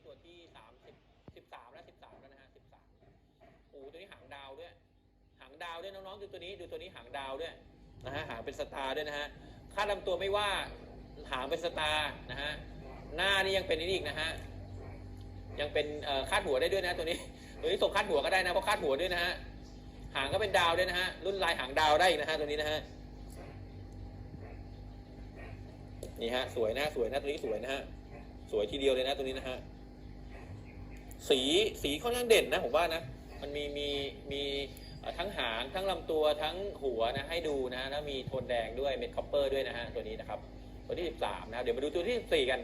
ี้ตัวที่สามสิบสิบสามและสิบสามแล้วนะฮะสิบสามโอ้ตัวนี้หางดาวด้วย หางดาวด้วยน้องๆดูตัวนี้ดูตัวนี้หางดาวด้วยนะฮะหางเป็นสตาร์ด้วยนะฮะค่าลำตัวไม่ว่าหางเป็นสตาร์นะฮะหน้านี่ยังเป็นนี่อีกนะฮะยังเป็นคาดหัวได้ด้วยนะ ตัวนี้ตัวนี้ส่งคาดหัวก็ได้นะเพราะคาดหัวด้วยนะฮะหางก็เป็นดาวด้วยนะฮะรุ่นลายหางดาวได้อีกนะฮะตัวนี้นะฮะนี่ฮะสวยนะสวยนะตัวนี้สวยนะฮะสวยทีเดียวเลยนะตัวนี้นะฮะ สีสีค่อนข้างเด่นนะผมว่านะมันมีมีมีทั้งหางทั้งลำตัวทั้งหัวนะให้ดูนะแล้วมีโทนแดงด้วยเม็ดคอปเปอร์ด้วยนะฮะตัวนี้นะครับ ตัวที่ 13 นะครับเดี๋ยวมาดูตัวที่ 14 กัน